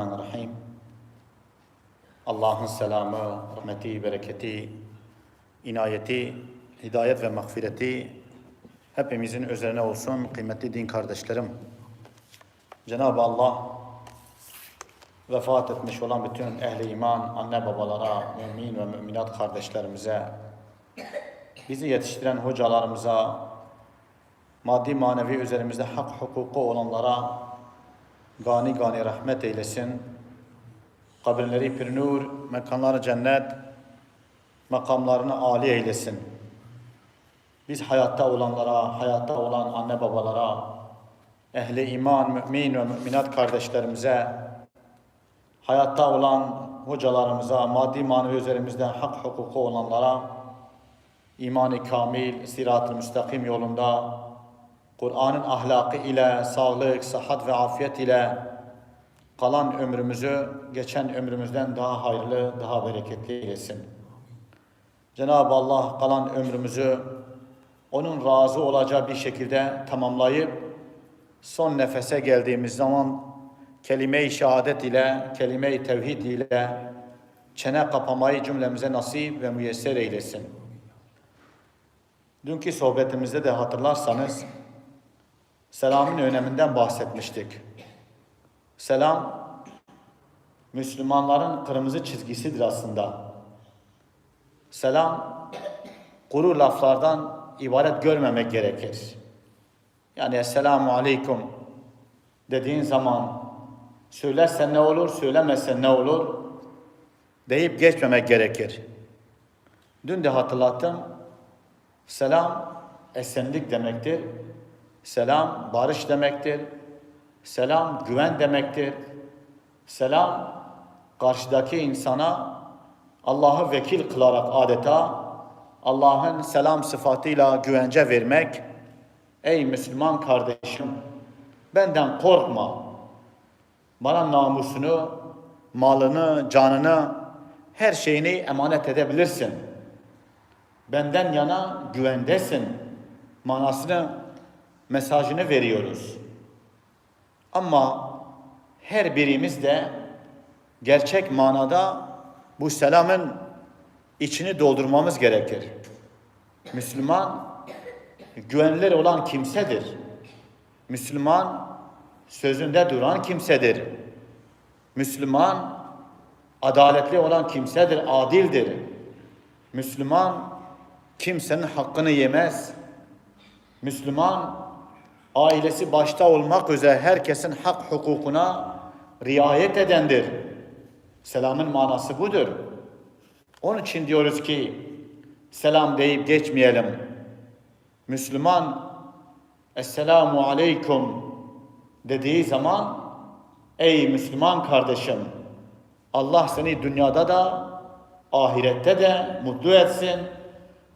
Bismillahirrahmanirrahim. Allah'ın selamı, rahmeti, bereketi, inayeti, hidayet ve mağfireti hepimizin üzerine olsun kıymetli din kardeşlerim. Cenab-ı Allah vefat etmiş olan bütün ehli iman, anne babalara, mümin ve müminat kardeşlerimize, bizi yetiştiren hocalarımıza, maddi manevi üzerimizde hak hukuku olanlara gani gani rahmet eylesin. Kabirleri pir nur, mekanları cennet, makamlarını âli eylesin. Biz hayatta olanlara, hayatta olan anne babalara, ehli iman, mümin ve müminat kardeşlerimize, hayatta olan hocalarımıza, maddi manevi üzerimizde hak hukuku olanlara, imanı kamil, sirat-ı müstakim yolunda, Kur'an'ın ahlakı ile, sağlık, sıhhat ve afiyet ile kalan ömrümüzü geçen ömrümüzden daha hayırlı, daha bereketli eylesin. Cenab-ı Allah kalan ömrümüzü onun razı olacağı bir şekilde tamamlayıp son nefese geldiğimiz zaman kelime-i şehadet ile, kelime-i tevhid ile çene kapamayı cümlemize nasip ve müyesser eylesin. Dünkü sohbetimizde de hatırlarsanız selamın öneminden bahsetmiştik. Selam Müslümanların kırmızı çizgisidir aslında. Selam kuru laflardan ibaret görmemek gerekir. Yani Esselamu Aleyküm dediğin zaman söylersen ne olur, söylemezsen ne olur deyip geçmemek gerekir. Dün de hatırlattım. Selam esenlik demektir. Selam barış demektir. Selam güven demektir. Selam karşıdaki insana Allah'ı vekil kılarak adeta Allah'ın selam sıfatıyla güvence vermek. Ey Müslüman kardeşim benden korkma. Bana namusunu, malını, canını, her şeyini emanet edebilirsin. Benden yana güvendesin. Manasını, mesajını veriyoruz. Ama her birimiz de gerçek manada bu selamın içini doldurmamız gerekir. Müslüman güvenilir olan kimsedir. Müslüman sözünde duran kimsedir. Müslüman adaletli olan kimsedir, adildir. Müslüman kimsenin hakkını yemez. Müslüman ailesi başta olmak üzere herkesin hak hukukuna riayet edendir. Selamın manası budur. Onun için diyoruz ki selam deyip geçmeyelim. Müslüman Esselamu Aleyküm dediği zaman ey Müslüman kardeşim Allah seni dünyada da ahirette de mutlu etsin.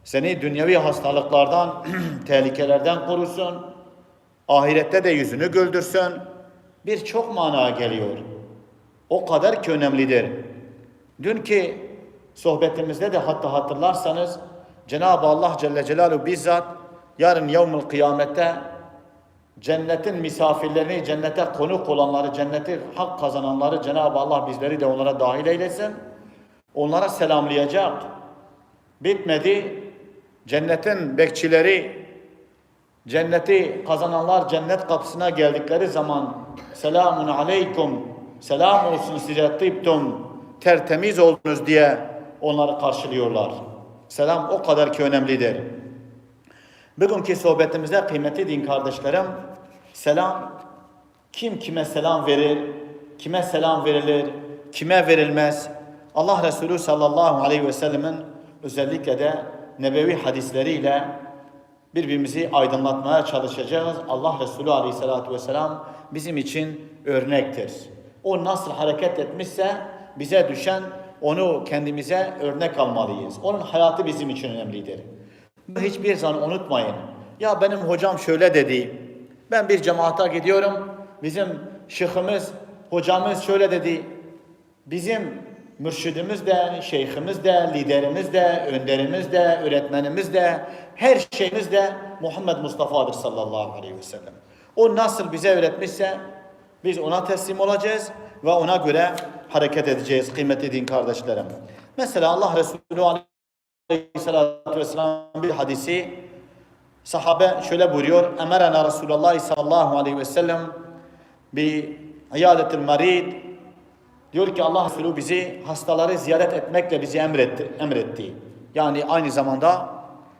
Seni dünyevi hastalıklardan, tehlikelerden korusun. Ahirette de yüzünü güldürsün. Birçok mana geliyor. O kadar ki önemlidir. Dünkü sohbetimizde de hatta hatırlarsanız Cenab-ı Allah Celle Celaluhu bizzat yarın yevmül kıyamette cennetin misafirlerini, cennete konuk olanları, cenneti hak kazananları Cenab-ı Allah bizleri de onlara dahil eylesin. Onlara selamlayacak. Bitmedi. Cennetin bekçileri, cenneti kazananlar cennet kapısına geldikleri zaman selamun aleyküm, selam olsun size tıptum, tertemiz oldunuz diye onları karşılıyorlar. Selam o kadar ki önemlidir. Bugünkü sohbetimizde kıymetli din kardeşlerim, selam kim kime selam verir, kime selam verilir, kime verilmez. Allah Resulü sallallahu aleyhi ve sellemin özellikle de nebevi hadisleriyle birbirimizi aydınlatmaya çalışacağız. Allah Resulü aleyhissalatü vesselam bizim için örnektir. O nasıl hareket etmişse bize düşen onu kendimize örnek almalıyız. Onun hayatı bizim için önemlidir. Hiçbir zaman unutmayın. Ya benim hocam şöyle dedi. Ben bir cemaata gidiyorum. Bizim şeyhimiz, hocamız şöyle dedi. Bizim mürşidimiz de, şeyhimiz de, liderimiz de, önderimiz de, öğretmenimiz de, her şeyimiz de Muhammed Mustafa'dır sallallahu aleyhi ve sellem. O nasıl bize öğretmişse biz ona teslim olacağız. ve ona göre hareket edeceğiz kıymetli din kardeşlerim. Mesela Allah Resulü Aleyhisselatü Vesselam bir hadisi sahabe şöyle buyuruyor. Emerena Resulullah sallallahu aleyhi ve sellem bi iyadetil marid diyor ki Allah Resulü bizi hastaları ziyaret etmekle bizi emretti. emretti. Yani aynı zamanda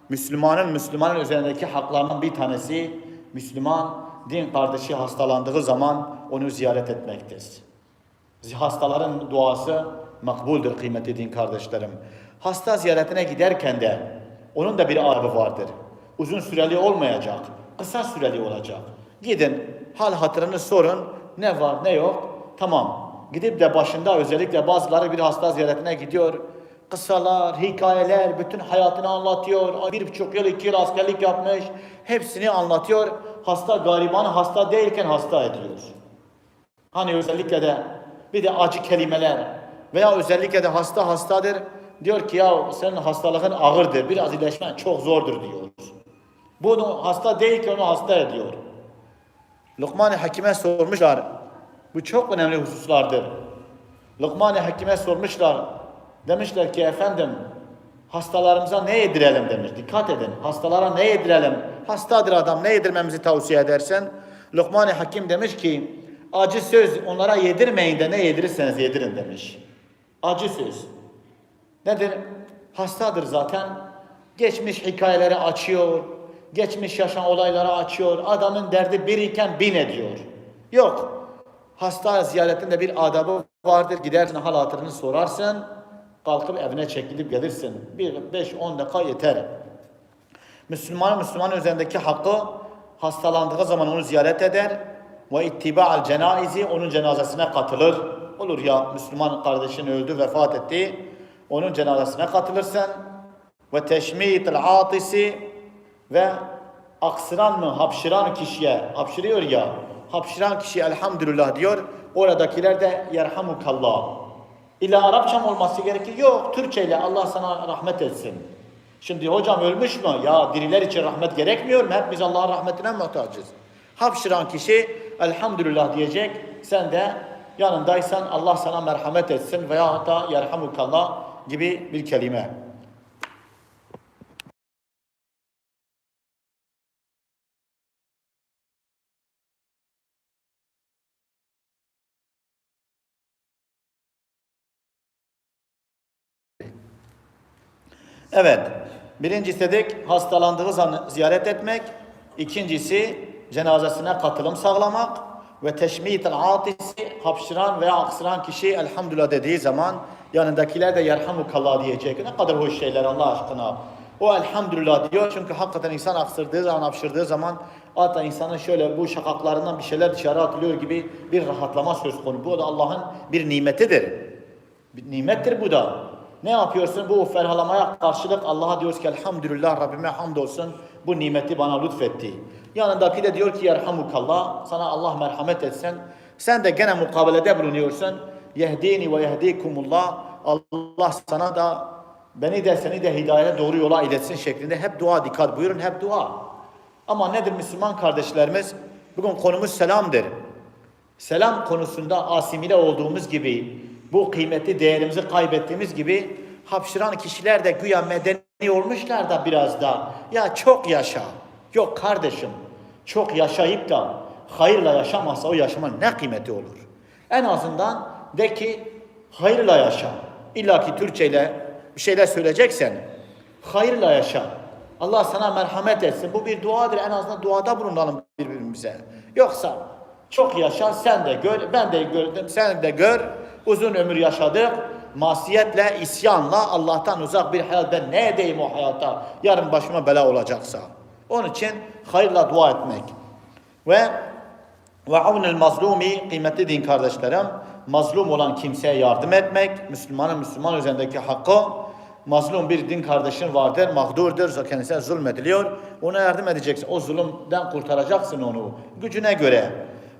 Müslümanın Müslümanın üzerindeki haklarından bir tanesi Müslüman din kardeşi hastalandığı zaman onu ziyaret etmektir. Hastaların duası makbuldür kıymetli din kardeşlerim. Hasta ziyaretine giderken de onun da bir adabı vardır. Uzun süreli olmayacak, kısa süreli olacak. Gidin, hal hatırını sorun, ne var ne yok, tamam. Gidip de başında özellikle bazıları bir hasta ziyaretine gidiyor. Kısalar, hikayeler, bütün hayatını anlatıyor. Bir buçuk yıl, iki yıl askerlik yapmış. Hepsini anlatıyor. Hasta garibanı hasta değilken hasta ediyor. Hani özellikle de bir de acı kelimeler veya özellikle de hasta hastadır. Diyor ki ya senin hastalığın ağırdır, biraz iyileşmen çok zordur diyor. Bunu hasta değil ki onu hasta ediyor. Lokman-ı Hakim'e sormuşlar. Bu çok önemli hususlardır. Lokman-ı Hakim'e sormuşlar. Demişler ki efendim hastalarımıza ne yedirelim demiş. Dikkat edin. Hastalara ne yedirelim? Hastadır adam ne yedirmemizi tavsiye edersen? Lokman-ı Hakim demiş ki acı söz onlara yedirmeyin de ne yedirirseniz yedirin demiş. Acı söz. Nedir? Hastadır zaten. Geçmiş hikayeleri açıyor. Geçmiş yaşanan olayları açıyor. Adamın derdi bir iken bin ediyor. Yok. Hasta ziyaretinde bir adabı vardır. Gidersin hal hatırını sorarsın. Kalkıp evine çekilip gelirsin. Bir, beş, on dakika yeter. Müslüman Müslümanın üzerindeki hakkı hastalandığı zaman onu ziyaret eder ve ittiba'al cenaizi onun cenazesine katılır. Olur ya Müslüman kardeşin öldü, vefat etti. Onun cenazesine katılırsın. Ve teşmitil atisi ve aksıran mı, hapşıran kişiye, hapşırıyor ya, hapşıran kişi elhamdülillah diyor. Oradakiler de yerhamukallah. İlla Arapça mı olması gerekir? Yok, Türkçe ile Allah sana rahmet etsin. Şimdi hocam ölmüş mü? Ya diriler için rahmet gerekmiyor mu? Hep biz Allah'ın rahmetine muhtacız. Hapşıran kişi elhamdülillah diyecek. Sen de yanındaysan Allah sana merhamet etsin veya hatta yerhamukallah gibi bir kelime. Evet. Birincisi dedik hastalandığı ziyaret etmek. İkincisi cenazesine katılım sağlamak. Ve teşmit atisi hapşıran veya aksıran kişi elhamdülillah dediği zaman yanındakiler de yerhamukallah diyecek. Ne kadar hoş şeyler Allah aşkına. O elhamdülillah diyor çünkü hakikaten insan aksırdığı zaman, hapşırdığı zaman hatta insanın şöyle bu şakaklarından bir şeyler dışarı atılıyor gibi bir rahatlama söz konusu. Bu da Allah'ın bir nimetidir. Bir nimettir bu da. Ne yapıyorsun? Bu ferhalamaya karşılık Allah'a diyoruz ki elhamdülillah Rabbime hamdolsun bu nimeti bana lütfetti. Yanındaki de diyor ki yerhamukallah sana Allah merhamet etsin. Sen de gene mukabelede bulunuyorsun. Yehdini ve yehdikumullah. Allah sana da beni de seni de hidayete doğru yola iletsin şeklinde hep dua dikkat buyurun hep dua. Ama nedir Müslüman kardeşlerimiz? Bugün konumuz selamdır. Selam konusunda asimile olduğumuz gibi bu kıymetli değerimizi kaybettiğimiz gibi hapşıran kişiler de güya medeni olmuşlar da biraz da ya çok yaşa. Yok kardeşim çok yaşayıp da hayırla yaşamazsa o yaşamanın ne kıymeti olur? En azından de ki hayırla yaşa. İlla ki Türkçe ile bir şeyler söyleyeceksen hayırla yaşa. Allah sana merhamet etsin. Bu bir duadır. En azından duada bulunalım birbirimize. Yoksa çok yaşa sen de gör, ben de gördüm, sen de gör. Uzun ömür yaşadık. Masiyetle, isyanla Allah'tan uzak bir hayat. Ben ne edeyim o hayata? Yarın başıma bela olacaksa. Onun için hayırla dua etmek. Ve ve avnel mazlumi kıymetli din kardeşlerim mazlum olan kimseye yardım etmek Müslümanın Müslüman üzerindeki hakkı mazlum bir din kardeşin vardır mağdurdur kendisine zulmediliyor ona yardım edeceksin o zulümden kurtaracaksın onu gücüne göre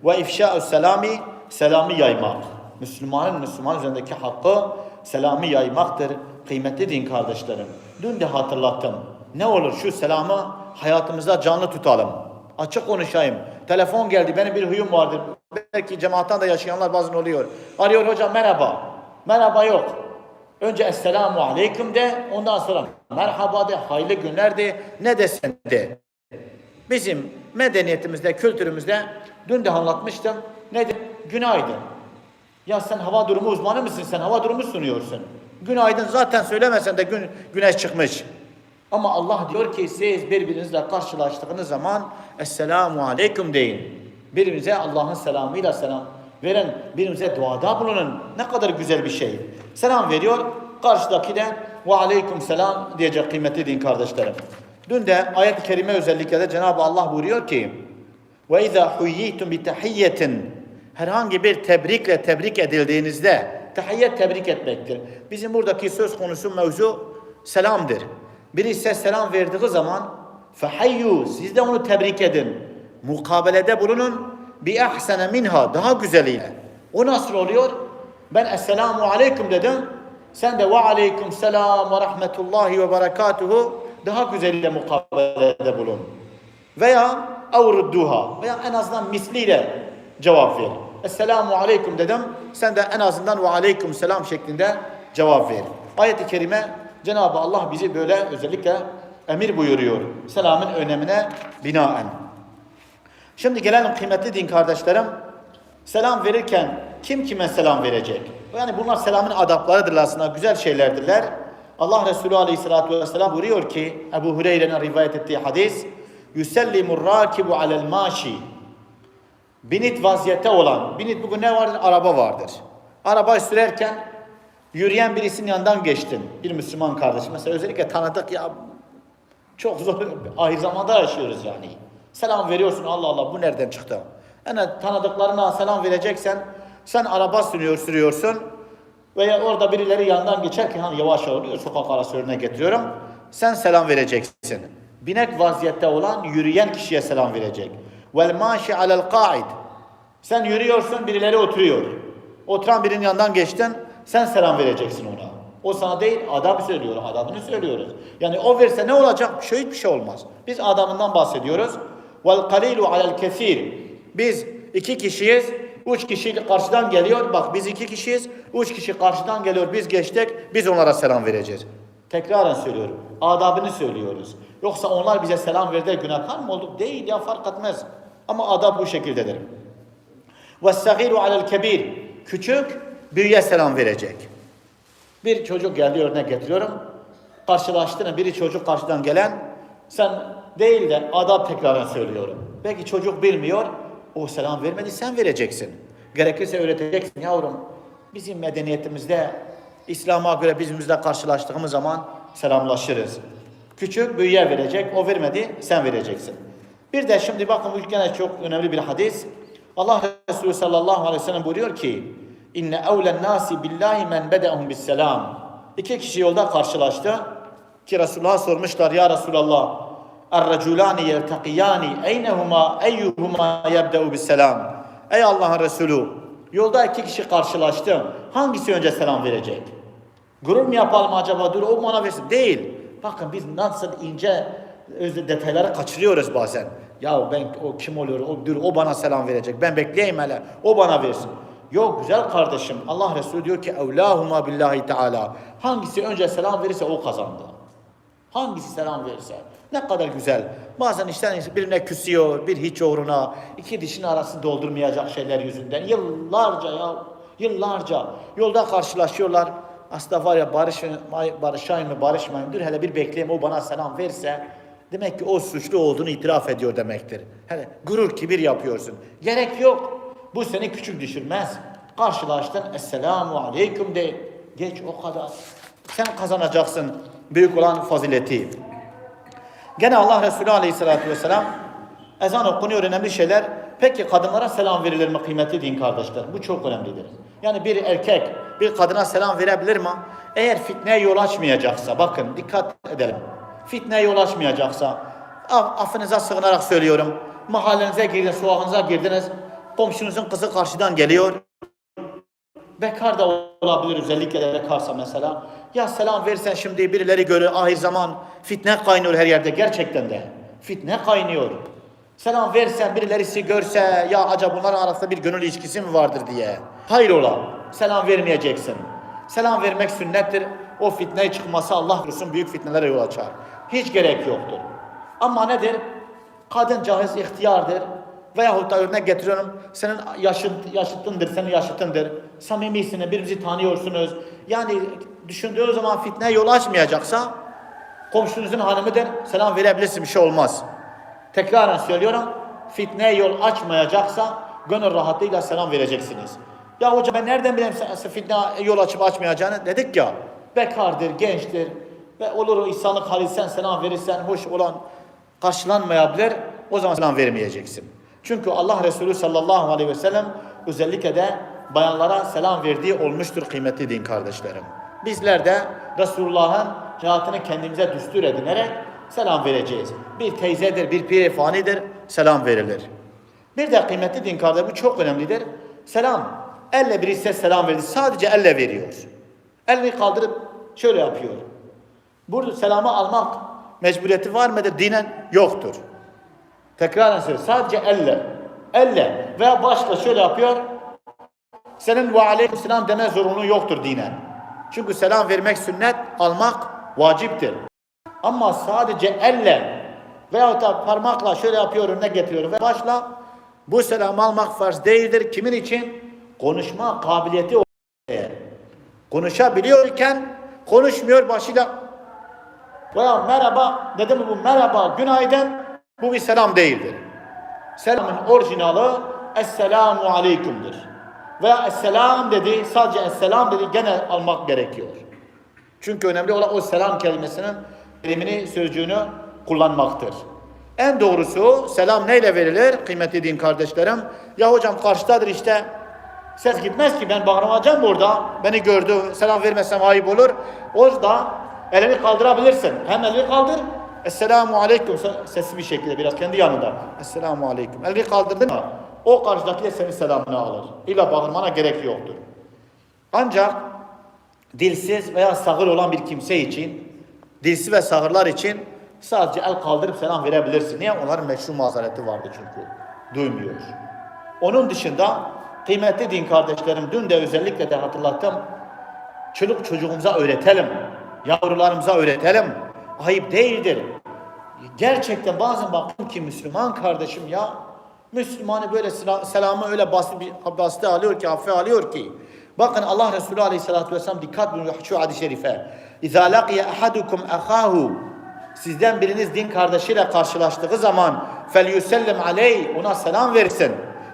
ve ifşa'ü selami selamı yaymak Müslümanın Müslüman üzerindeki hakkı selamı yaymaktır kıymetli din kardeşlerim dün de hatırlattım ne olur şu selamı hayatımızda canlı tutalım Açık konuşayım. Telefon geldi. Benim bir huyum vardır. belki cemaatten de yaşayanlar bazen oluyor. Arıyor hocam merhaba. Merhaba yok. Önce Esselamu Aleyküm de ondan sonra merhaba de, hayırlı günler de, ne desen de. Bizim medeniyetimizde, kültürümüzde dün de anlatmıştım. Nedir? Günaydın. Ya sen hava durumu uzmanı mısın? Sen hava durumu sunuyorsun. Günaydın zaten söylemesen de gün, güneş çıkmış. Ama Allah diyor ki siz birbirinizle karşılaştığınız zaman Esselamu Aleyküm deyin. Birbirinize Allah'ın selamıyla selam veren, birbirinize duada bulunun. Ne kadar güzel bir şey. Selam veriyor, karşıdaki de ve aleyküm selam diyecek kıymetli din kardeşlerim. Dün de ayet-i kerime özellikle de Cenab-ı Allah buyuruyor ki ve izâ huyyitum bi tahiyyetin herhangi bir tebrikle tebrik edildiğinizde tahiyyet tebrik etmektir. Bizim buradaki söz konusu mevzu selamdır. Biri size selam verdiği zaman fehayyu siz de onu tebrik edin. Mukabelede bulunun bi ahsene minha daha güzeliyle. O nasıl oluyor? Ben esselamu aleyküm dedim. Sen de ve aleyküm selam ve rahmetullahi ve berekatuhu daha güzeliyle mukabelede bulun. Veya avrudduha veya en azından misliyle cevap ver. Esselamu aleyküm dedim. Sen de en azından ve aleyküm selam şeklinde cevap ver. Ayet-i kerime Cenab-ı Allah bizi böyle özellikle emir buyuruyor. Selamın önemine binaen. Şimdi gelelim kıymetli din kardeşlerim. Selam verirken kim kime selam verecek? Yani bunlar selamın adaplarıdır aslında, güzel şeylerdirler. Allah Resulü Aleyhisselatü Vesselam buyuruyor ki, Ebu Hureyre'nin rivayet ettiği hadis, Yüsellimur rakibu alel maşi. Binit vaziyette olan, binit bugün ne vardır? Araba vardır. Arabayı sürerken yürüyen birisinin yanından geçtin. Bir Müslüman kardeş. Mesela özellikle tanıdık ya çok zor, ahir zamanda yaşıyoruz yani. Selam veriyorsun Allah Allah bu nereden çıktı? Yani tanıdıklarına selam vereceksen sen araba sürüyor, sürüyorsun veya orada birileri yandan geçerken hani yavaş oluyor sokak arası örnek getiriyorum. Sen selam vereceksin. Binek vaziyette olan yürüyen kişiye selam verecek. Vel maşi alel qaid. Sen yürüyorsun birileri oturuyor. Oturan birinin yanından geçtin sen selam vereceksin ona. O sana değil adab söylüyor, adabını söylüyoruz. Yani o verse ne olacak? Bir şey hiçbir şey olmaz. Biz adamından bahsediyoruz. Vel kalilu alel kesir. Biz iki kişiyiz. Üç kişi karşıdan geliyor. Bak biz iki kişiyiz. Üç kişi karşıdan geliyor. Biz geçtik. Biz onlara selam vereceğiz. Tekraren söylüyorum. Adabını söylüyoruz. Yoksa onlar bize selam verdi günahkar mı olduk? Değil ya fark etmez. Ama adab bu şekildedir. وَالسَّغِيرُ عَلَى الْكَبِيرِ Küçük büyüğe selam verecek. Bir çocuk geldi örnek getiriyorum. Karşılaştığında biri çocuk karşıdan gelen sen değil de adab tekraren söylüyorum. Belki çocuk bilmiyor. O selam vermedi sen vereceksin. Gerekirse öğreteceksin yavrum. Bizim medeniyetimizde İslam'a göre bizimizle karşılaştığımız zaman selamlaşırız. Küçük büyüğe verecek. O vermedi sen vereceksin. Bir de şimdi bakın bu gene çok önemli bir hadis. Allah Resulü sallallahu aleyhi ve sellem buyuruyor ki İnne evlen nasi billahi men bedehum bis selam. İki kişi yolda karşılaştı. Ki Resulullah'a sormuşlar ya Resulallah. Er-reculani yeltakiyani eynehuma eyyuhuma yebde'u bis selam. Ey Allah'ın Resulü yolda iki kişi karşılaştı. Hangisi önce selam verecek? Gurur mu yapalım acaba? Dur o bana versin. Değil. Bakın biz nasıl ince detayları kaçırıyoruz bazen. Ya ben o kim oluyor? O dur o bana selam verecek. Ben bekleyeyim hele. O bana versin. Yok güzel kardeşim. Allah Resulü diyor ki evlahuma billahi teala. Hangisi önce selam verirse o kazandı. Hangisi selam verirse. Ne kadar güzel. Bazen işten birine küsüyor, bir hiç uğruna, iki dişin arasını doldurmayacak şeyler yüzünden. Yıllarca ya, yıllarca yolda karşılaşıyorlar. Aslında var ya barış, barışayım mı barışmayayım dur hele bir bekleyeyim o bana selam verse demek ki o suçlu olduğunu itiraf ediyor demektir. Hele gurur kibir yapıyorsun. Gerek yok. Bu seni küçük düşürmez. Karşılaştın Esselamu Aleyküm de geç o kadar. Sen kazanacaksın büyük olan fazileti. Gene Allah Resulü Aleyhisselatü Vesselam ezan okunuyor önemli şeyler. Peki kadınlara selam verilir mi kıymetli din kardeşler? Bu çok önemlidir. Yani bir erkek bir kadına selam verebilir mi? Eğer fitneye yol açmayacaksa bakın dikkat edelim. Fitneye yol açmayacaksa af, affınıza sığınarak söylüyorum. Mahallenize girdiniz, sokağınıza girdiniz. Komşunuzun kızı karşıdan geliyor. Bekar da olabilir özellikle de bekarsa mesela. Ya selam versen şimdi birileri görür ahir zaman fitne kaynıyor her yerde gerçekten de. Fitne kaynıyor. Selam versen birilerisi görse ya acaba bunların arasında bir gönül ilişkisi mi vardır diye. Hayır ola. Selam vermeyeceksin. Selam vermek sünnettir. O fitneye çıkması Allah korusun büyük fitnelere yol açar. Hiç gerek yoktur. Ama nedir? Kadın caiz ihtiyardır. Veyahut da örnek getiriyorum. Senin yaşıt, yaşıtındır, senin yaşıtındır. Samimisiniz, birbirinizi tanıyorsunuz. Yani düşündüğü zaman fitneye yol açmayacaksa komşunuzun hanımıdır. Selam verebilirsin bir şey olmaz. Tekraren söylüyorum. Fitneye yol açmayacaksa gönül rahatlığıyla selam vereceksiniz. Ya hocam ben nereden bileyim sen fitne yol açıp açmayacağını dedik ya. Bekardır, gençtir ve olur o insanlık hali sen selam verirsen hoş olan karşılanmayabilir. O zaman selam vermeyeceksin. Çünkü Allah Resulü sallallahu aleyhi ve sellem özellikle de bayanlara selam verdiği olmuştur kıymetli din kardeşlerim. Bizler de Resulullah'ın hayatını kendimize düstur edinerek selam vereceğiz. Bir teyzedir, bir pir fanidir, selam verilir. Bir de kıymetli din kardeşlerim bu çok önemlidir. Selam. Elle birisi selam verdi. Sadece elle veriyor. Elini kaldırıp şöyle yapıyor. Burada selamı almak mecburiyeti var mıdır? Dinen yoktur. Tekrar söylüyorum. Sadece elle. Elle veya başla şöyle yapıyor. Senin ve aleykümselam deme zorunluluğu yoktur dinen. Çünkü selam vermek sünnet, almak vaciptir. Ama sadece elle veyahut da parmakla şöyle yapıyor, önüne getiriyor ve başla bu selamı almak farz değildir. Kimin için? Konuşma kabiliyeti. Konuşabiliyorken konuşmuyor başıyla veya merhaba dedi mi bu merhaba günaydın bu bir selam değildir. Selamın orijinali Esselamu Aleyküm'dür. Veya Esselam dedi sadece Esselam dedi gene almak gerekiyor. Çünkü önemli olan o selam kelimesinin kelimini sözcüğünü kullanmaktır. En doğrusu selam neyle verilir kıymetli din kardeşlerim? Ya hocam karşıdadır işte ses gitmez ki ben bağıracağım burada. Beni gördü selam vermesem ayıp olur. Orada elini kaldırabilirsin. Hem elini kaldır. Esselamu aleyküm sesli bir şekilde biraz kendi yanında. Esselamu aleyküm. Elini kaldırdın mı? O karşıdaki de senin selamını alır. İlla bağırmana gerek yoktur. Ancak dilsiz veya sağır olan bir kimse için, dilsiz ve sağırlar için sadece el kaldırıp selam verebilirsin. Niye? Onların meşru mazereti vardı çünkü. Duymuyor. Onun dışında kıymetli din kardeşlerim dün de özellikle de hatırlattım. Çocuk çocuğumuza öğretelim Yavrularımıza öğretelim. Ayıp değildir. Gerçekten bazen baktım ki Müslüman kardeşim ya Müslümanı böyle sela- selamı öyle basit, bir- basit alıyor ki, hafife alıyor ki. Bakın Allah Resulü Aleyhisselatü Vesselam dikkat buyuruyor şu hadis-i şerife. İzâ laqiye ahadukum ahâhu Sizden biriniz din kardeşiyle karşılaştığı zaman فَلْيُسَلِّمْ عَلَيْهِ Ona selam versin.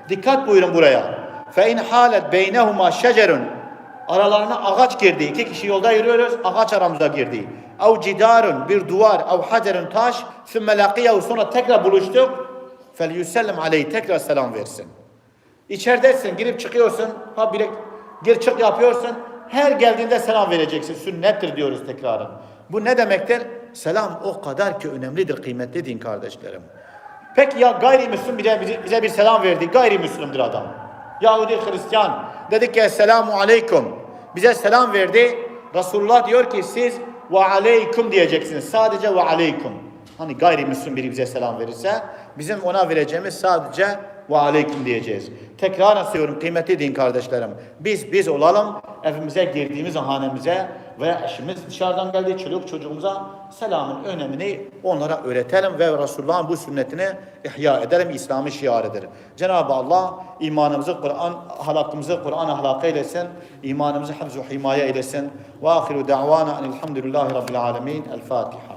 Dikkat buyurun buraya. فَاِنْ حَالَتْ بَيْنَهُمَا شَجَرٌ aralarına ağaç girdi. İki kişi yolda yürüyoruz, ağaç aramıza girdi. Av cidarun, bir duvar, av hacerun taş, sümme lakiyahu, sonra tekrar buluştuk. Fel yüsellem aleyhi, tekrar selam versin. İçeridesin, girip çıkıyorsun, ha bile gir çık yapıyorsun. Her geldiğinde selam vereceksin. Sünnettir diyoruz tekrarın. Bu ne demektir? Selam o kadar ki önemlidir, kıymetli din kardeşlerim. Peki ya gayrimüslim bize, bize bir selam verdi. Gayrimüslimdir adam. Yahudi, Hristiyan. Dedik ki Esselamu Aleyküm. Bize selam verdi. Resulullah diyor ki siz ve aleyküm diyeceksiniz. Sadece ve aleyküm. Hani gayrimüslim biri bize selam verirse bizim ona vereceğimiz sadece ve aleyküm diyeceğiz. Tekrar söylüyorum kıymetli din kardeşlerim. Biz biz olalım evimize girdiğimiz hanemize veya eşimiz dışarıdan geldiği çocuk çocuğumuza selamın önemini onlara öğretelim ve Resulullah'ın bu sünnetini ihya edelim. İslam'ı şiarıdır. Cenab-ı Allah imanımızı Kur'an ahlakımızı Kur'an ahlakı eylesin. imanımızı hafzu himaye eylesin. Ve ahiru da'vana enilhamdülillahi rabbil alemin. El Fatiha.